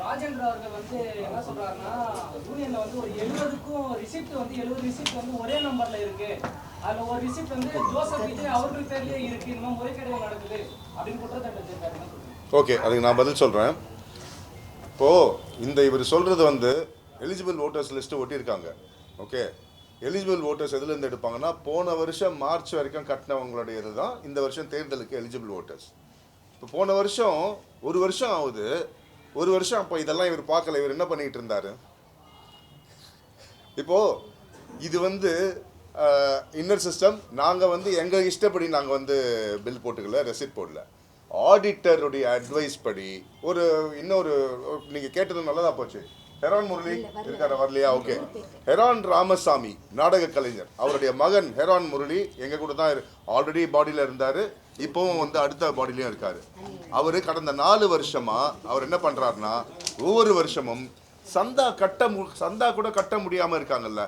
ராஜேந்திர அவர்கள் வந்து என்ன சொல்றாருன்னா யூனியன்ல வந்து ஒரு எழுபதுக்கும் ரிசிப்ட் வந்து எழுபது ரிசிப்ட் வந்து ஒரே நம்பர்ல இருக்கு. அதுல ஒரு ரிசிப்ட் வந்து ஜோசப் விஜய் அவர்கள் பேர்லயே இருக்கு. இந்த மாதிரி முறைகேடுகள் நடக்குது அப்படின்னு குற்றச்சாட்டு ஓகே அதுக்கு நான் பதில் சொல்கிறேன் இப்போது இந்த இவர் சொல்கிறது வந்து எலிஜிபிள் ஓட்டர்ஸ் லிஸ்ட்டு ஒட்டியிருக்காங்க. ஓகே எலிஜிபிள் ஓட்டர்ஸ் எதுலேருந்து எடுப்பாங்கன்னா போன வருஷம் மார்ச் வரைக்கும் கட்டினவங்களுடைய இதுதான் இந்த வருஷம் தேர்தலுக்கு எலிஜிபிள் ஓட்டர்ஸ் இப்போ போன வருஷம் ஒரு வருஷம் ஆகுது. ஒரு வருஷம் அப்போ இதெல்லாம் இவர் பார்க்கல. இவர் என்ன பண்ணிட்டு இருந்தார்? இப்போது இது வந்து இன்னர் சிஸ்டம் நாங்கள் வந்து எங்கள் இஷ்டப்படி நாங்கள் வந்து பில் போட்டுக்கல ரெசிப்ட் போடல. ஆடிட்டருடைய அட்வைஸ் படி ஒரு இன்னொரு நீங்கள் கேட்டது நல்லதாக போச்சு. ஹெரான் முரளி இருக்காரா? வரலையா? ஓகே. ஹெரான் ராமசாமி நாடக கலைஞர். அவருடைய மகன் ஹெரான் முரளி எங்க கூட தான் ஆல்ரெடி பாடியில் இருந்தார். இப்போவும் வந்து அடுத்த பாடியிலையும் இருக்காரு. அவர் கடந்த நாலு வருஷமா அவர் என்ன பண்றாருன்னா ஒவ்வொரு வருஷமும் சந்தா கட்ட மு சந்தா கூட கட்ட முடியாம இருக்காங்கல்ல.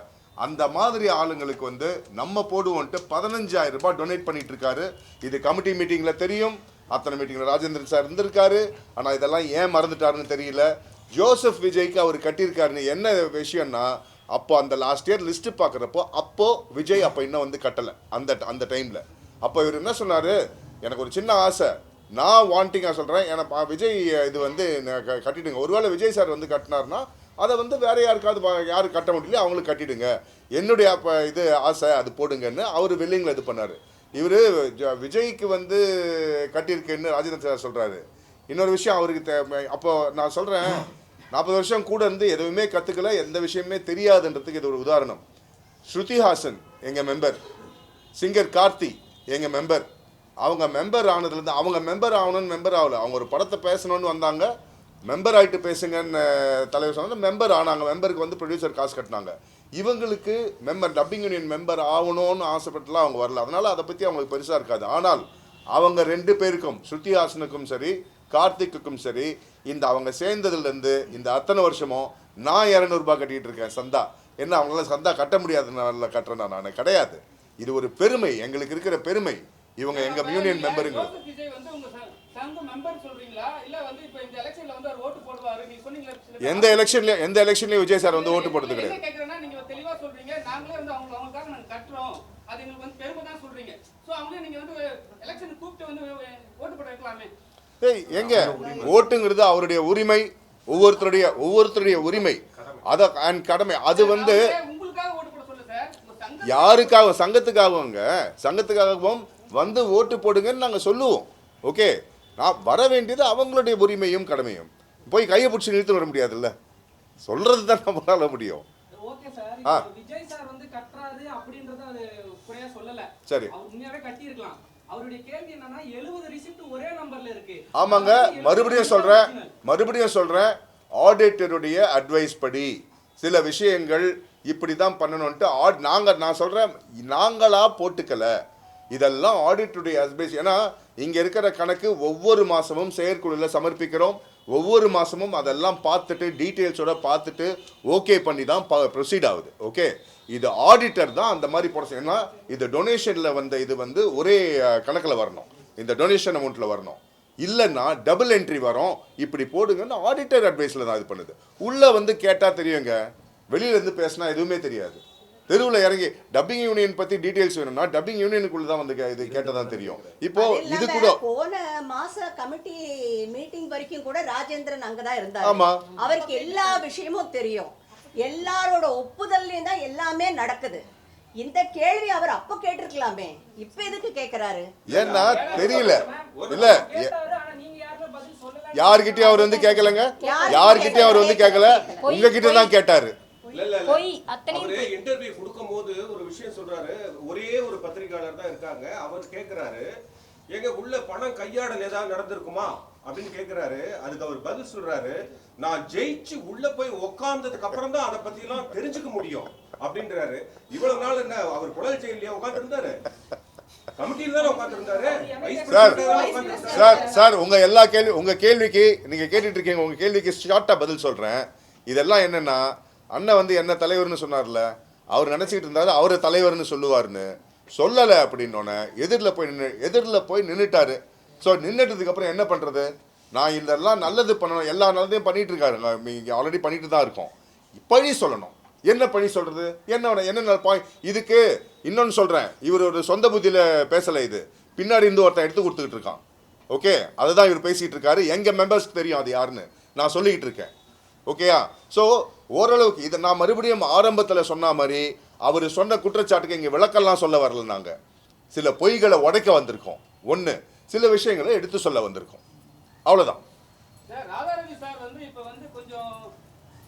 அந்த மாதிரி ஆளுங்களுக்கு வந்து நம்ம போடுவோன்ட்டு பதினஞ்சாயிரம் ரூபாய் டொனேட் பண்ணிட்டு இருக்காரு இது கமிட்டி மீட்டிங்ல தெரியும். அத்தனை மீட்டிங்ல ராஜேந்திரன் சார் இருந்திருக்காரு. ஆனா இதெல்லாம் ஏன் மறந்துட்டாருன்னு தெரியல. ஜோசப் விஜய்க்கு அவர் கட்டியிருக்காருன்னு என்ன விஷயம்னா அப்போ அந்த லாஸ்ட் இயர் லிஸ்ட் பார்க்குறப்போ அப்போது விஜய் அப்போ இன்னும் வந்து கட்டலை அந்த அந்த டைமில் அப்போ இவர் என்ன சொன்னார்? எனக்கு ஒரு சின்ன ஆசை. நான் வாண்டிங்காக சொல்கிறேன் எனக்கு விஜய் இது வந்து நான் க- கட்டிடுங்க. ஒருவேளை விஜய் சார் வந்து கட்டினார்னா அதை வந்து வேற யாருக்காவது யார் கட்ட முடியல அவங்களுக்கு கட்டிடுங்க. என்னுடைய அப்போ இது ஆசை அது போடுங்கன்னு அவர் வில்லிங்கில் இது பண்ணார். இவர் விஜய்க்கு வந்து கட்டியிருக்கேன்னு ராஜேந்திர சார் சொல்கிறாரு இன்னொரு விஷயம் அவருக்கு தே- அப்போ நான் சொல்கிறேன் நாற்பது வருஷம் கூட இருந்து எதுவுமே கற்றுக்கல எந்த விஷயமே தெரியாதுன்றதுக்கு இது ஒரு உதாரணம். ஸ்ருதிஹாசன் எங்கள் மெம்பர் சிங்கர் கார்த்தி எங்கள் மெம்பர் அவங்க மெம்பர் ஆனதுலேருந்து அவங்க மெம்பர் ஆகணும்னு மெம்பர் ஆகல. அவங்க ஒரு படத்தை பேசணும்னு வந்தாங்க. மெம்பர் ஆகிட்டு பேசுங்கன்னு தலைவர் சொன்னாங்க மெம்பர் ஆனாங்க. மெம்பருக்கு வந்து ப்ரொடியூசர் காசு கட்டினாங்க. இவங்களுக்கு மெம்பர் டப்பிங் யூனியன் மெம்பர் ஆகணும்னு ஆசைப்பட்டுலாம் அவங்க வரல. அதனால் அதை பற்றி அவங்களுக்கு பெருசாக இருக்காது. ஆனால் அவங்க ரெண்டு பேருக்கும் ஸ்ருதிஹாசனுக்கும் சரி கார்த்திக்குக்கும் சரி இந்த அவங்க சேர்ந்ததுலேருந்து இந்த அத்தனை வருஷமும் நான் இரநூறுபா கட்டிட்டு இருக்கேன் சந்தா. என்ன அவங்களால சந்தா கட்ட முடியாதுனால கட்டுறேன்னா நான்? கிடையாது. இது ஒரு பெருமை. எங்களுக்கு இருக்கிற பெருமை. இவங்க எங்க யூனியன் மெம்பருங்க. எந்த எலெக்ஷன்லயும் எந்த எலெக்ஷன்லயும் விஜய் சார் வந்து ஓட்டு போட்டது கிடையாது. கேக்குறேன்னா நீங்க தெளிவா சொல்றீங்க. நாங்களே வந்து அவங்க அவங்களுக்காக நாங்க கட்டுறோம். அது எங்களுக்கு வந்து பெருமை தான் சொல்றீங்க. சோ அவங்களே நீங்க வந்து எலெக்ஷன் கூப்பிட்டு வந்து ஓட்டு போட வைக்கலாமே. ஏய் எங்க? ஓட்டுங்கிறது அவருடைய உரிமை ஒவ்வொருத்தருடைய ஒவ்வொருத்தருடைய உரிமை. அத அண்ட் கடமை. அது வந்து யாருக்காக சங்கத்துக்காகவங்க சங்கத்துக்காகவும் வந்து ஓட்டு போடுங்கன்னு நாங்கள் சொல்லுவோம். ஓகே? நான் வர வேண்டியது அவங்களுடைய உரிமையும் கடமையும். போய் கையை பிடிச்சி நிறுத்தி வர முடியாதுல்ல? சொல்றது தான் நம்மளால முடியும். ஆ. சார் ஆமாங்க மறுபடியும் சொல்றேன் மறுபடியும் சொல்றேன் ஆடிட்டருடைய அட்வைஸ் படி. சில விஷயங்கள் இப்படி தான் பண்ணணும்ட்டு ஆட் நாங்கள் நான் சொல்கிறேன் நாங்களா போட்டுக்கல. இதெல்லாம் ஆடிட்டருடைய அட்வைஸ் ஏன்னா இங்கே இருக்கிற கணக்கு ஒவ்வொரு மாதமும் செயற்குழுவில் சமர்ப்பிக்கிறோம். ஒவ்வொரு மாதமும் அதெல்லாம் பார்த்துட்டு டீட்டெயில்ஸோட பார்த்துட்டு ஓகே பண்ணி தான் ப்ரொசீட் ஆகுது. ஓகே இது ஆடிட்டர் தான் அந்த மாதிரி போட ஏன்னா இது டொனேஷனில் வந்த இது வந்து ஒரே கணக்கில் வரணும். இந்த டொனேஷன் அமௌண்ட்டில் வரணும். இல்லைன்னா டபுள் என்ட்ரி வரும். இப்படி போடுங்கன்னு ஆடிட்டர் அட்வைஸில் தான் இது பண்ணுது. உள்ளே வந்து கேட்டால் தெரியுங்க. வெளியிலேருந்து பேசினா எதுவுமே தெரியாது. தெருவில் இறங்கி டப்பிங் யூனியன் பற்றி டீட்டெயில்ஸ் வேணும்னா டப்பிங் யூனியனுக்குள்ள தான் வந்து கே- இது கேட்டதான் தெரியும். இப்போ இது கூட போன மாச கமிட்டி மீட்டிங் வரைக்கும் கூட ராஜேந்திரன் அங்கதான் இருந்தாரு. ஆமா. அவருக்கு எல்லா விஷயமும் தெரியும். எல்லாரோட ஒப்புதல்லையும் தான் எல்லாமே நடக்குது. இந்த கேள்வி அவர் அப்ப கேட்டிருக்கலாமே. இப்ப எதுக்கு கேக்குறாரு? ஏன்னா தெரியல. இல்ல. எ- கேட்டாரு ஆனா நீங்க யாருமே பதில் சொல்லல யார்கிட்டயும் அவர் வந்து கேட்கலங்க யார்கிட்டயும் அவர் வந்து கேட்கல உங்ககிட்ட தான் கேட்டாரு. பொய், அத்தனையும் அவரு இன்டர்வியூ கொடுக்கும்போது ஒரு விஷயம் சொல்றாரு. ஒரே ஒரு பத்திரிகையாளர் தான் இருக்காங்க. அவர் கேக்குறாரு எங்க உள்ள பணம் கையாடல் ஏதாவது நடந்திருக்குமா? அப்படின்னு கேக்குறாரு. அதுக்கு அவர் பதில் சொல்றாரு நான் ஜெயிச்சு உள்ள போய் உக்காந்ததுக்கு அப்புறம் தான் அதை பத்தி எல்லாம் தெரிஞ்சுக்க முடியும். அப்படின்றாரு. இவ்வளவு நாள் என்ன அவர் குடல் செயலியா உட்கார்ந்து இருந்தாரு சார் சார் உங்க எல்லா கேள்வி உங்க கேள்விக்கு நீங்க கேட்டுட்டு இருக்கீங்க உங்க கேள்விக்கு ஷார்ட்டா பதில் சொல்றேன். இதெல்லாம் என்னன்னா அண்ணன் வந்து என்ன தலைவர்னு சொன்னார்ல? அவர் நினச்சிக்கிட்டு இருந்தாரு அவரை தலைவர்னு சொல்லுவாருன்னு. சொல்லலை அப்படின்னோடனே எதிரில் போய் நின்று எதிரில் போய் நின்றுட்டாரு ஸோ நின்றுட்டதுக்கப்புறம் என்ன பண்ணுறது நான் இதெல்லாம் நல்லது பண்ணணும் எல்லா நல்லதையும் பண்ணிட்டு இருக்காருங்க ஆல்ரெடி பண்ணிட்டு தான் இருக்கோம். பழி சொல்லணும். என்ன பழி சொல்கிறது என்ன என்ன பாயிண்ட் இதுக்கு இன்னொன்று சொல்கிறேன் இவர் ஒரு சொந்த புத்தியில் பேசலை இது. பின்னாடி இருந்து ஒருத்தன் எடுத்து கொடுத்துக்கிட்டு இருக்கான். ஓகே அதுதான் இவர் பேசிகிட்டு இருக்காரு. எங்கள் மெம்பர்ஸ்க்கு தெரியும் அது யாருன்னு. நான் சொல்லிக்கிட்டு இருக்கேன். ஓகேயா ஸோ ஓரளவுக்கு இதை நான் மறுபடியும் ஆரம்பத்தில் சொன்ன மாதிரி அவர் சொன்ன குற்றச்சாட்டுக்கு இங்கே விளக்கெல்லாம் சொல்ல வரல நாங்கள் சில பொய்களை உடைக்க வந்திருக்கோம். ஒன்று சில விஷயங்களை எடுத்து சொல்ல வந்திருக்கோம். அவ்வளோதான் சார் ராதாரவி சார் வந்து இப்ப வந்து கொஞ்சம்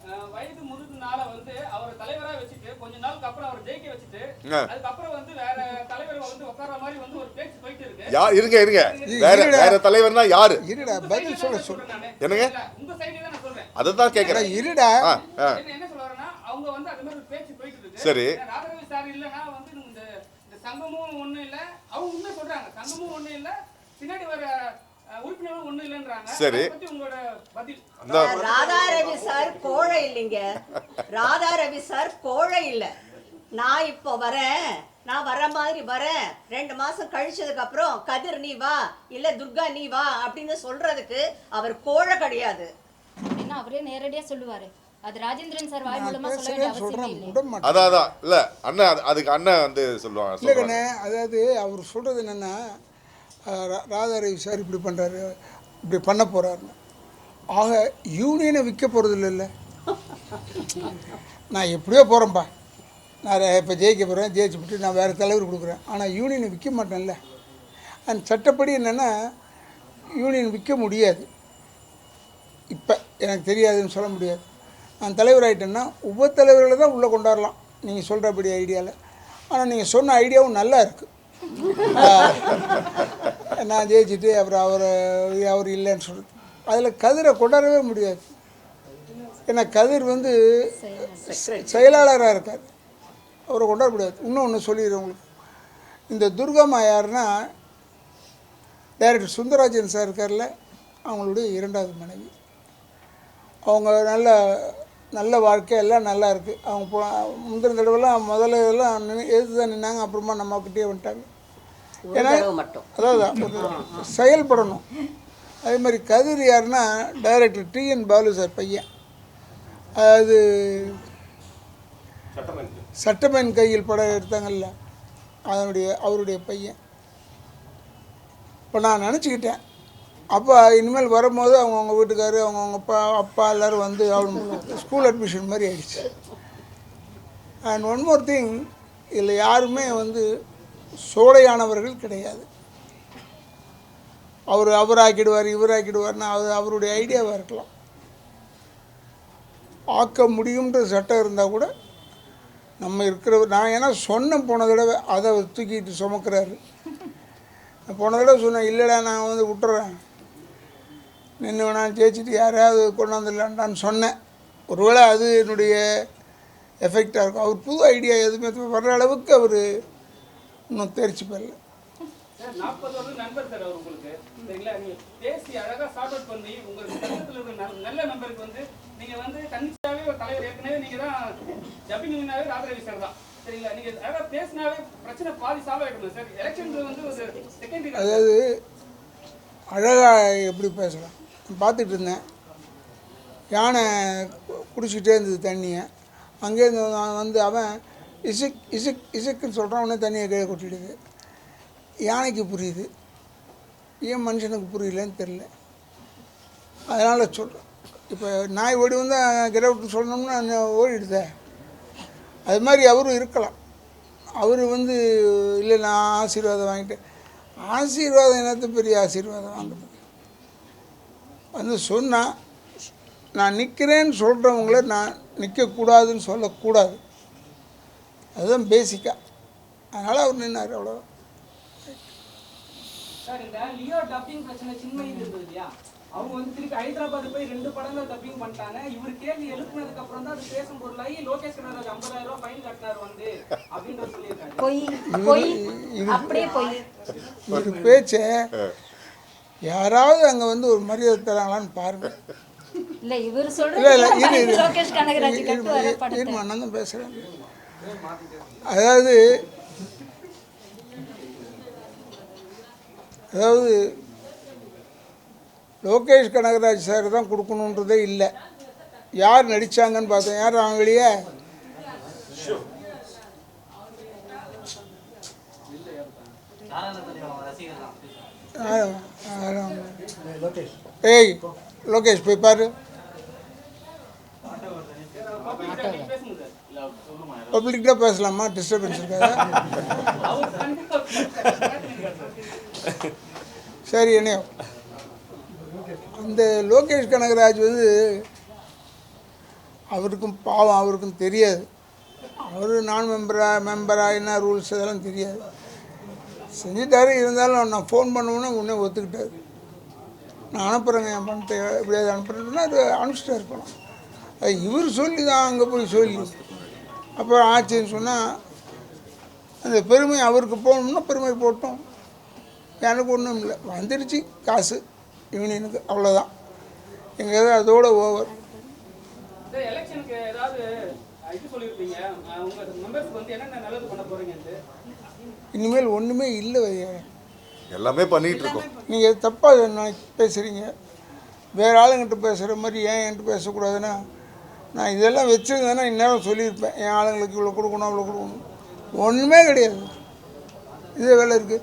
அஹ், வயது முதுகுனால வந்து அவர் தலைவரா வச்சுட்டு கொஞ்ச நாளுக்கு அப்புறம் அவர் ஜெயிக்க வச்சுட்டு. அதுக்கப்புறம் வந்து வேற தலைவர் வந்து உட்கார்ற மாதிரி வந்து ஒரு பேச்சு போயிட்டு இருக்கு. யா இருங்க இருங்க. வேற வேற தலைவர்னா யாரு? இருடா பதில் சொல்ல சொல்றேன். என்னங்க? உங்க சைடு தான் நான் சொல்றேன். அதை தான் கேட்குறேன் இருடா. ஆ ஆ. என்ன வரேன்னா அவங்க வந்து அது மாதிரி ஒரு பேச்சு போயிட்டு இருக்கு. சரி. ராதாரவி சார் இல்லைன்னா வந்து இந்த சங்கமும் ஒண்ணும் இல்ல. அவங்க உண்மை சொல்றாங்க. சங்கமும் ஒண்ணும் இல்ல. பின்னாடி வர சரி. ராதா ரவி சார் கோழை இல்லைங்க. ராதா ரவி சார் கோழை இல்லை. நான் இப்போ வரேன். நான் வர மாதிரி வரேன். ரெண்டு மாசம் கழிச்சதுக்கு அப்புறம் கதிர் நீ வா இல்ல துர்கா நீ வா அப்படின்னு சொல்றதுக்கு அவர் கோழை கிடையாது. அப்படின்னு அவரே நேரடியா சொல்லுவாரு. அது ராஜேந்திரன் சார் வாய் மூலமா சொல்ல வேண்டிய அவசியமே இல்லை அதான் அதான். இல்லை அண்ணன் அது- அதுக்கு அண்ணன் வந்து சொல்லுவாங்க இல்லை அதாவது அவர் சொல்கிறது என்னென்னா ராதாரவி சார் இப்படி பண்ணுறாரு இப்படி பண்ண போகிறாருன்னு ஆக யூனியனை விற்க போகிறது இல்லைல்ல நான் எப்படியோ போகிறேன்ப்பா நான் இப்போ ஜெயிக்க போகிறேன் ஜெயிச்சு விட்டு நான் வேறு தலைவர் கொடுக்குறேன். ஆனால் யூனியனை விற்க மாட்டேன்ல. அந்த சட்டப்படி என்னென்னா யூனியன் விற்க முடியாது. இப்போ எனக்கு தெரியாதுன்னு சொல்ல முடியாது. நான் தலைவர் ஆகிட்டேன்னா உப தலைவர்களை தான் உள்ளே கொண்டாடலாம் நீங்கள் சொல்கிறபடி ஐடியாவில் ஆனால் நீங்கள் சொன்ன ஐடியாவும் நல்லா இருக்குது நான் ஜெயிச்சுட்டு அப்புறம் அவர் அவர் இல்லைன்னு சொல்கிறது அதில் கதிரை கொண்டாடவே முடியாது. ஏன்னா கதிர் வந்து செயலாளராக இருக்கார். அவரை கொண்டாட முடியாது. இன்னும் ஒன்று சொல்லிடுறேன் உங்களுக்கு. இந்த துர்கம்மா யாருன்னா டைரக்டர் சுந்தரராஜன் சார் இருக்கார்ல அவங்களுடைய இரண்டாவது மனைவி. அவங்க நல்ல நல்ல வாழ்க்கை எல்லாம் நல்லா இருக்குது அவங்க போ முந்தின தடவைலாம் முதல்ல எல்லாம் நின்னு- எதிர்த்து தான் நின்னாங்க அப்புறமா நம்மக்கிட்டே வந்துட்டாங்க. ஏன்னா ஒரு செயல்படணும். அதே மாதிரி கதிர் யாருன்னா டைரக்டர் டிஎன் பாலு சார் பையன். அதாவது சட்டமேன் கையில் படம் எடுத்தாங்கல்ல அதனுடைய அவருடைய பையன். இப்போ நான் நினச்சிக்கிட்டேன் அப்போ இனிமேல் வரும்போது அவங்கவுங்க வீட்டுக்காரு அவங்கவுங்க அப்பா அப்பா எல்லோரும் வந்து அவங்க ஸ்கூல் அட்மிஷன் மாதிரி ஆயிடுச்சு. அண்ட் ஒன் மோர் திங் இதில் யாருமே வந்து சோடையானவர்கள் கிடையாது. அவர் அவர் ஆக்கிடுவார் இவர் ஆக்கிடுவார்னு அது அவருடைய ஐடியாவாக இருக்கலாம். ஆக்க முடியுன்ற சட்டம் இருந்தால் கூட நம்ம இருக்கிற நான் ஏன்னா சொன்னேன் போன தடவை அதை அவர் தூக்கிட்டு சுமக்கிறாரு. போன தடவை சொன்னேன் இல்லைடா நான் வந்து விட்டுறேன். நின்று வேணா ஜெயிச்சுட்டு யாரையாவது கொண்டாந்துடலான்டான்னு சொன்னேன். ஒருவேளை அது என்னுடைய எஃபெக்டாக இருக்கும். அவர் புது ஐடியா எதுவுமே வர்ற அளவுக்கு அவர் இன்னும் தேர்ச்சி பெறல. அழகா அழகா அதாவது அழகாக எப்படி பேசலாம்? நான் பார்த்துட்டு இருந்தேன் யானை குடிச்சிக்கிட்டே இருந்தது தண்ணியை. அங்கேருந்து நான் வந்து அவன் இசுக் இசுக் இசுக்குன்னு சொல்கிறான் உடனே தண்ணியை கீழே கொட்டிடுது. யானைக்கு புரியுது. ஏன் மனுஷனுக்கு புரியலன்னு தெரில அதனால் சொல்கிறேன் இப்போ நாய் ஓடி வந்து கிரவுட்டு சொல்லணும்னா ஓடிடுதே? அது மாதிரி அவரும் இருக்கலாம். அவர் வந்து இல்லை நான் ஆசீர்வாதம் வாங்கிட்டேன். ஆசீர்வாதம் என்னத்த பெரிய ஆசீர்வாதம் வாங்குறது? வந்து சொன்னால் நான் நிற்கிறேன்னு சொல்கிறவங்கள நான் நிற்கக்கூடாதுன்னு சொல்லக்கூடாது. அதுதான் பேசிக்காக அதனால் அவர் நின்னார் அவ்வளோ அவங்க வந்து திருப்பி ஹைதராபாத் போய் ரெண்டு படங்கள் டப்பிங் பண்ணிட்டாங்க. இவர் கேள்வி எழுப்புனதுக்கு அப்புறம் தான் அது பேசும் பொருளாகி லோகேஷ் கனகராஜ் ஐம்பதாயிரம் ரூபாய் ஃபைன் கட்டினார் வந்து அப்படின்ற சொல்லியிருக்காரு. பொய் பொய் அப்படியே பொய். ஒரு பேச்சை யாராவது அங்கே வந்து ஒரு மரியாதை தராங்களான்னு பாருங்கள் இல்ல இவர் இல்லை இல்லை நான் தான் பேசுகிறேன் அதாவது அதாவது லோகேஷ் கனகராஜ் சார் தான் கொடுக்கணுன்றதே இல்லை. யார் நடித்தாங்கன்னு பார்த்தேன். யார் அவங்க வெளியே? யாரு? யாரு அவங்க? ஏய் லோகேஷ் போய் பாரு பப்ளிக்கிட்ட பேசலாமா? டிஸ்டர்பன்ஸ் இருக்காது சரி என்ன அந்த லோகேஷ் கனகராஜ் வந்து அவருக்கும் பாவம் அவருக்கும் தெரியாது. அவர் நான் மெம்பரா மெம்பரா என்ன ரூல்ஸ் இதெல்லாம் தெரியாது. செஞ்சுட்டாரு இருந்தாலும் நான் ஃபோன் பண்ணுவோன்னு உடனே ஒத்துக்கிட்டாரு. நான் அனுப்புகிறேங்க என் பணத்தை எப்படியாவது அனுப்புகிறேன்னா அது அனுப்பிச்சிட்டா இருக்கணும் அது இவர் சொல்லி தான் அங்கே போய் சொல்லி. அப்புறம் ஆச்சுன்னு சொன்னால் அந்த பெருமை அவருக்கு போகணும்னா பெருமை போட்டோம். எனக்கு ஒன்றும் இல்லை. வந்துடுச்சு காசு யூனியனுக்கு அவ்வளோதான் எங்கள் அதோட ஓவர் எலெக்ஷனுக்கு ஏதாவது இது சொல்லியிருப்பீங்க அஹ், உங்க மெம்பர்ஸ்க்கு வந்து என்னென்ன நல்லது பண்ண போறீங்கன்ட்டு இனிமேல் ஒன்றுமே இல்லை வையா. எல்லாமே பண்ணிட்டு இருக்கோம். நீங்கள் தப்பாக பேசுகிறீங்க வேறு ஆளுங்கிட்ட பேசுகிற மாதிரி ஏன் என்கிட்ட பேசக்கூடாதுன்னா நான் இதெல்லாம் வச்சுருந்தேன்னா இந்நேரம் சொல்லியிருப்பேன். என் ஆளுங்களுக்கு இவ்வளோ கொடுக்கணும் அவ்வளோ கொடுக்கணும். ஒன்றுமே கிடையாது. இதே வேலை இருக்குது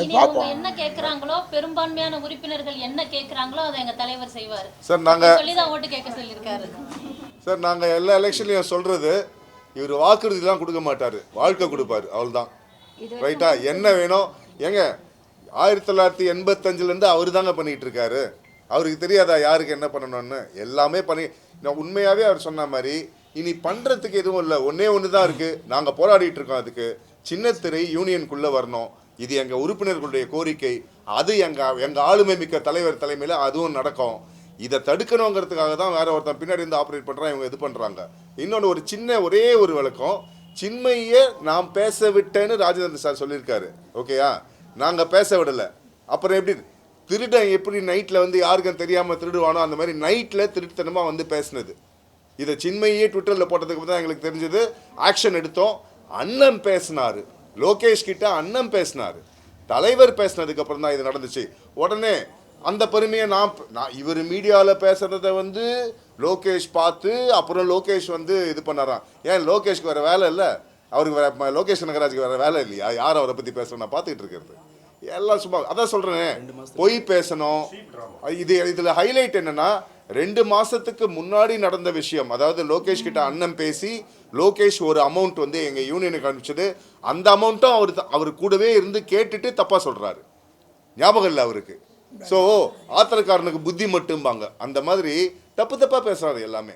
இனி அவங்க பார்ப்போம் என்ன கேக்குறாங்களோ பெரும்பான்மையான உறுப்பினர்கள் என்ன கேக்குறாங்களோ அதை எங்க தலைவர் செய்வாரு. சார் நாங்கள் சொல்லிதான் ஓட்டு கேட்க சொல்லியிருக்காரு. சார் நாங்கள் எல்லா எலெக்ஷன்லையும் சொல்கிறது இவர் வாக்குறுதிலாம் கொடுக்க மாட்டார். வாழ்க்கை கொடுப்பாரு அவ்வளோதான் ரைட்டா என்ன வேணும்? ஏங்க ஆயிரத்தி தொள்ளாயிரத்தி எண்பத்தஞ்சிலேருந்து அவர் தாங்க பண்ணிகிட்டு இருக்காரு அவருக்கு தெரியாதா யாருக்கு என்ன பண்ணணும்னு? எல்லாமே பண்ணி நான் உண்மையாகவே அவர் சொன்ன மாதிரி இனி பண்ணுறதுக்கு எதுவும் இல்லை. ஒன்றே ஒன்று தான் இருக்குது நாங்கள் போராடிட்டு இருக்கோம் அதுக்கு. சின்னத்திரை யூனியனுக்குள்ளே வரணும். இது எங்கள் உறுப்பினர்களுடைய கோரிக்கை. அது எங்கள் எங்கள் ஆளுமை மிக்க தலைவர் தலைமையில் அதுவும் நடக்கும். இதை தடுக்கணுங்கிறதுக்காக தான் வேற ஒருத்தன் பின்னாடி இருந்து ஆப்ரேட் பண்ணுறான் இவங்க இது பண்ணுறாங்க இன்னொன்று ஒரு சின்ன ஒரே ஒரு விளக்கம். சின்மையே நாம் பேச விட்டேன்னு ராஜேந்திர சார் சொல்லியிருக்காரு. ஓகேயா நாங்கள் பேச விடலை. அப்புறம் எப்படி? திருடன் எப்படி நைட்டில் வந்து யாருக்கும் தெரியாமல் திருடுவானோ அந்த மாதிரி நைட்டில் திருட்டுத்தனமாக வந்து பேசுனது. இதை சின்மையே ட்விட்டரில் போட்டதுக்கு தான் எங்களுக்கு தெரிஞ்சது. ஆக்ஷன் எடுத்தோம். அண்ணன் பேசினார். லோகேஷ் கிட்ட அண்ணன் பேசினாரு. தலைவர் பேசினதுக்கு அப்புறம் தான் இது நடந்துச்சு. உடனே அந்த பெருமையை நான் நான் இவர் மீடியாவில் பேசுறத வந்து லோகேஷ் பார்த்து அப்புறம் லோகேஷ் வந்து இது பண்ணாராம். ஏன் லோகேஷ்க்கு வேற வேலை இல்லை? அவருக்கு வேற லோகேஷ் கனகராஜுக்கு வேற வேலை இல்லையா? யார் அவரை பற்றி பேசுகிறேன் நான் பார்த்துக்கிட்டு இருக்கிறது. எல்லாம் சும்மா அதான் சொல்கிறேன் பொய் பேசணும். இது இதில் ஹைலைட் என்னன்னா ரெண்டு மாதத்துக்கு முன்னாடி நடந்த விஷயம். அதாவது லோகேஷ் கிட்ட அண்ணன் பேசி லோகேஷ் ஒரு அமௌண்ட் வந்து எங்கள் யூனியனுக்கு அனுப்பிச்சது. அந்த அமௌண்ட்டும் அவர் த- அவர் கூடவே இருந்து கேட்டுட்டு தப்பாக சொல்கிறாரு ஞாபகம் இல்லை அவருக்கு. ஸோ ஆத்திரக்காரனுக்கு புத்தி மட்டும்பாங்க. அந்த மாதிரி தப்பு தப்பாக பேசுகிறாரு எல்லாமே.